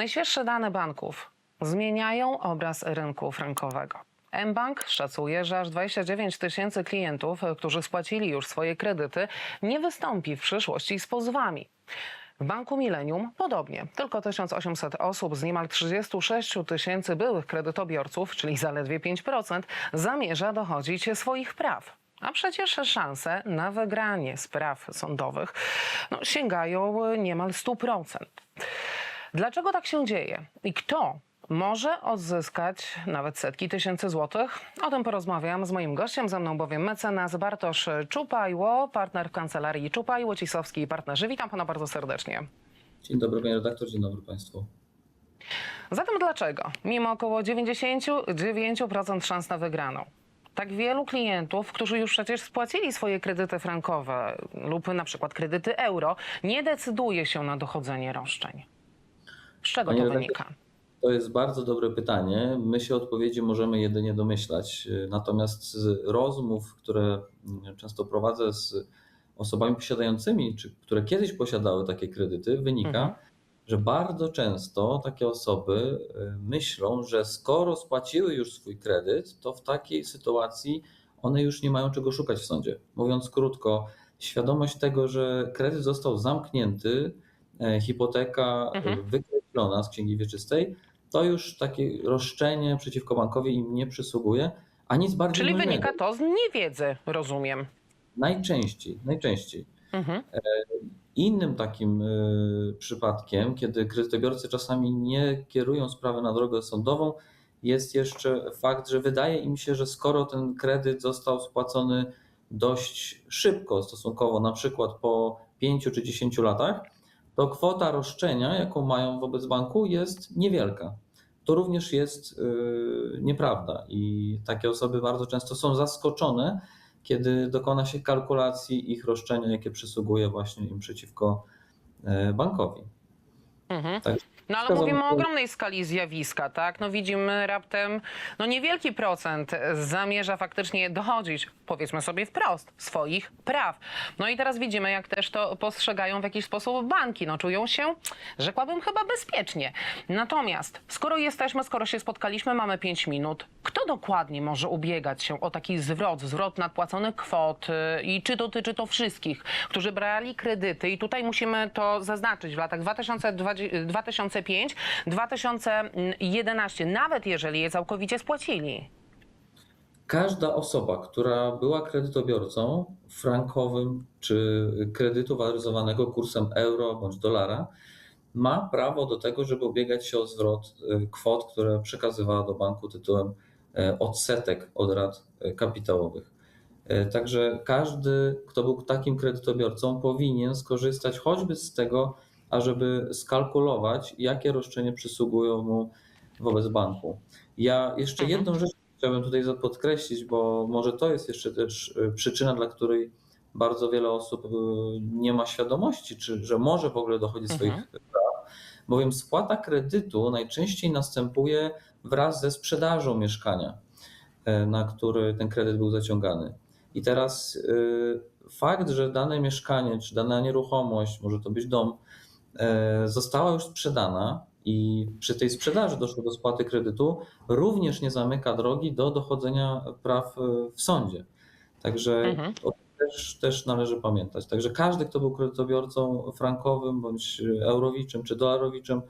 Najświeższe dane banków zmieniają obraz rynku frankowego. mBank szacuje, że aż 29 tysięcy klientów, którzy spłacili już swoje kredyty, nie wystąpi w przyszłości z pozwami. W Banku Millennium podobnie. Tylko 1800 osób z niemal 36 tysięcy byłych kredytobiorców, czyli zaledwie 5%, zamierza dochodzić swoich praw. A przecież szanse na wygranie spraw sądowych no, sięgają niemal 100%. Dlaczego tak się dzieje? I kto może odzyskać nawet setki tysięcy złotych? O tym porozmawiam z moim gościem, ze mną bowiem mecenas Bartosz Czupajło, partner w kancelarii Czupajło, Cisowski i partnerzy. Witam pana bardzo serdecznie. Dzień dobry panie redaktor, dzień dobry państwu. Zatem dlaczego, mimo około 99% szans na wygraną, tak wielu klientów, którzy już przecież spłacili swoje kredyty frankowe lub na przykład kredyty euro, nie decyduje się na dochodzenie roszczeń? Z czego Panie to wynika? To jest bardzo dobre pytanie. My się odpowiedzi możemy jedynie domyślać. Natomiast z rozmów, które mm, często prowadzę z osobami posiadającymi, czy które kiedyś posiadały takie kredyty, wynika, Mhm. że bardzo często takie osoby y, myślą, że skoro spłaciły już swój kredyt, to w takiej sytuacji one już nie mają czego szukać w sądzie. Mówiąc krótko, świadomość tego, że kredyt został zamknięty, e, hipoteka Mhm. mhm. Wykreślona z księgi wieczystej, to już takie roszczenie przeciwko bankowi im nie przysługuje, a nic bardziej Czyli wynika to z niewiedzy, rozumiem. Najczęściej, najczęściej. Mhm. Innym takim y, przypadkiem, kiedy kredytobiorcy czasami nie kierują sprawy na drogę sądową, jest jeszcze fakt, że wydaje im się, że skoro ten kredyt został spłacony dość szybko, stosunkowo na przykład po 5 czy 10 latach, to kwota roszczenia, jaką mają wobec banku, jest niewielka. To również jest y, nieprawda i takie osoby bardzo często są zaskoczone, kiedy dokona się kalkulacji ich roszczenia, jakie przysługuje właśnie im przeciwko e, bankowi. Mhm. Tak. No ale mówimy o ogromnej skali zjawiska, tak? No widzimy raptem, no niewielki procent zamierza faktycznie dochodzić, powiedzmy sobie wprost, swoich praw. No i teraz widzimy, jak też to postrzegają w jakiś sposób banki. No czują się, rzekłabym, chyba bezpiecznie. Natomiast skoro jesteśmy, skoro się spotkaliśmy, mamy 5 minut, kto dokładnie może ubiegać się o taki zwrot, zwrot nadpłaconych kwot y, i czy dotyczy to wszystkich, którzy brali kredyty i tutaj musimy to zaznaczyć w latach 2020 2005-2011, nawet jeżeli je całkowicie spłacili. Każda osoba, która była kredytobiorcą frankowym czy kredytu waloryzowanego kursem euro bądź dolara, ma prawo do tego, żeby ubiegać się o zwrot e, kwot, które przekazywała do banku tytułem e, odsetek od rat e, kapitałowych. Także każdy, kto był takim kredytobiorcą, powinien skorzystać choćby z tego, ażeby skalkulować, jakie roszczenia przysługują mu wobec banku. Ja jeszcze Mhm. jedną rzecz chciałbym tutaj podkreślić, bo może to jest jeszcze też y, przyczyna, dla której bardzo wiele osób y, nie ma świadomości, czy że może w ogóle dochodzić swoich Mhm. praw, bowiem spłata kredytu najczęściej następuje wraz ze sprzedażą mieszkania, e, na który ten kredyt był zaciągany. I teraz y, fakt, że dane mieszkanie czy dana nieruchomość, może to być dom, została już sprzedana i przy tej sprzedaży doszło do spłaty kredytu, również nie zamyka drogi do dochodzenia praw e, w sądzie. Także Mhm. o tym też, też należy pamiętać. Także każdy, kto był kredytobiorcą frankowym bądź eurowiczem czy dolarowiczem,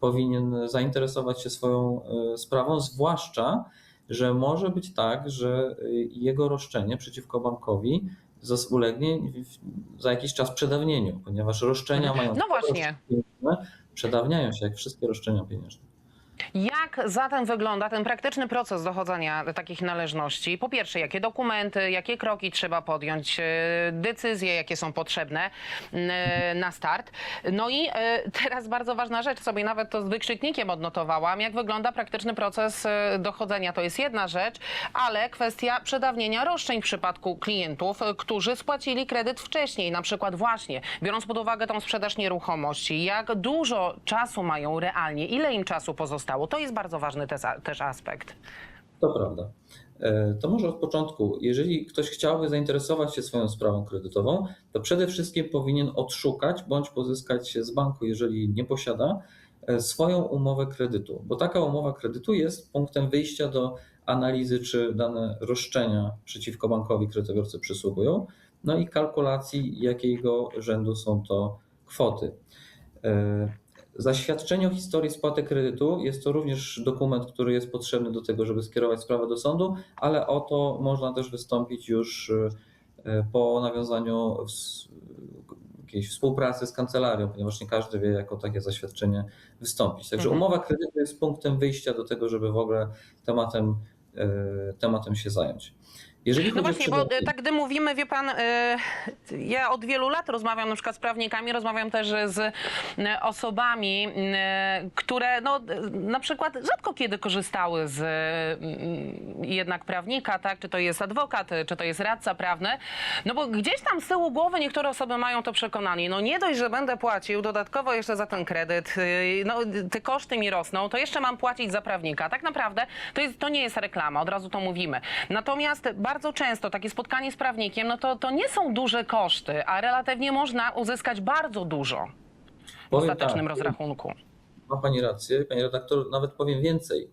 powinien zainteresować się swoją e, sprawą, zwłaszcza, że może być tak, że e, jego roszczenie przeciwko bankowi ulegnie za jakiś czas przedawnieniu, ponieważ roszczenia mają. No właśnie. Przedawniają się jak wszystkie roszczenia pieniężne. Jak zatem wygląda ten praktyczny proces dochodzenia takich należności? Po pierwsze, jakie dokumenty, jakie kroki trzeba podjąć, e, decyzje, jakie są potrzebne e, na start. No i e, teraz bardzo ważna rzecz, sobie nawet to z wykrzyknikiem odnotowałam, jak wygląda praktyczny proces dochodzenia. To jest jedna rzecz, ale kwestia przedawnienia roszczeń w przypadku klientów, którzy spłacili kredyt wcześniej, na przykład właśnie, biorąc pod uwagę tą sprzedaż nieruchomości, jak dużo czasu mają realnie, ile im czasu pozostało. To jest bardzo ważny też, też aspekt. To prawda. E, To może od początku. Jeżeli ktoś chciałby zainteresować się swoją sprawą kredytową, to przede wszystkim powinien odszukać bądź pozyskać z banku, jeżeli nie posiada, e, swoją umowę kredytu, bo taka umowa kredytu jest punktem wyjścia do analizy, czy dane roszczenia przeciwko bankowi kredytobiorcy przysługują, no i kalkulacji, jakiego rzędu są to kwoty. E, Zaświadczenie o historii spłaty kredytu jest to również dokument, który jest potrzebny do tego, żeby skierować sprawę do sądu, ale o to można też wystąpić już e, po nawiązaniu jakiejś współpracy z kancelarią, ponieważ nie każdy wie, jak o takie zaświadczenie wystąpić. Także Mhm. umowa kredytu jest punktem wyjścia do tego, żeby w ogóle tematem, e, tematem się zająć. Jeżeli No właśnie, bo e, tak gdy mówimy, wie pan, e, ja od wielu lat rozmawiam na przykład z prawnikami, rozmawiam też z e, osobami, które no, na przykład rzadko kiedy korzystały z jednak prawnika, tak? czy to jest adwokat, czy to jest radca prawny, no bo gdzieś tam z tyłu głowy niektóre osoby mają to przekonanie, no nie dość, że będę płacił dodatkowo jeszcze za ten kredyt, no te koszty mi rosną, to jeszcze mam płacić za prawnika. Tak naprawdę to, jest, to nie jest reklama, od razu to mówimy. Natomiast bardzo często takie spotkanie z prawnikiem, no to, to nie są duże koszty, a relatywnie można uzyskać bardzo dużo w Powiem ostatecznym tak, rozrachunku. Ma Pani rację, Pani redaktor, nawet powiem więcej.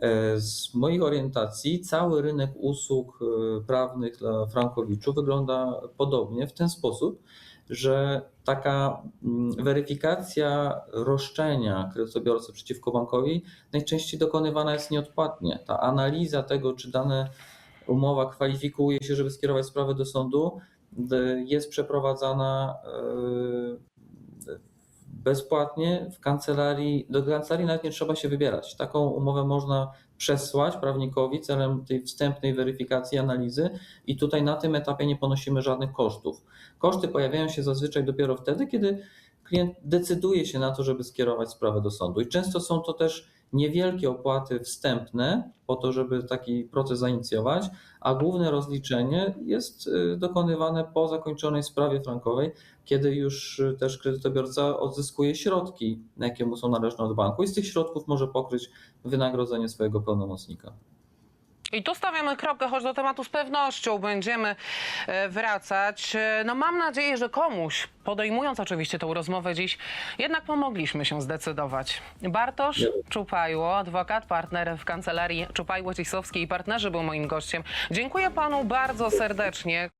E, Z moich orientacji cały rynek usług e, prawnych dla frankowiczów wygląda podobnie w ten sposób, że taka mm, weryfikacja roszczenia kredytobiorcy przeciwko bankowi najczęściej dokonywana jest nieodpłatnie. Ta analiza tego, czy dane umowa kwalifikuje się, żeby skierować sprawę do sądu, jest przeprowadzana e, bezpłatnie w kancelarii. Do kancelarii nawet nie trzeba się wybierać. Taką umowę można przesłać prawnikowi celem tej wstępnej weryfikacji, analizy i tutaj na tym etapie nie ponosimy żadnych kosztów. Koszty pojawiają się zazwyczaj dopiero wtedy, kiedy klient decyduje się na to, żeby skierować sprawę do sądu. I często są to też niewielkie opłaty wstępne po to, żeby taki proces zainicjować, a główne rozliczenie jest y, dokonywane po zakończonej sprawie frankowej, kiedy już y, też kredytobiorca odzyskuje środki, jakie mu są należne od banku i z tych środków może pokryć wynagrodzenie swojego pełnomocnika. I tu stawiamy kropkę, choć do tematu z pewnością będziemy e, wracać. E, No mam nadzieję, że komuś, podejmując oczywiście tą rozmowę dziś, jednak pomogliśmy się zdecydować. Bartosz Czupajło, adwokat, partner w kancelarii Czupajło-Cisowskiej i partnerzy był moim gościem. Dziękuję panu bardzo serdecznie.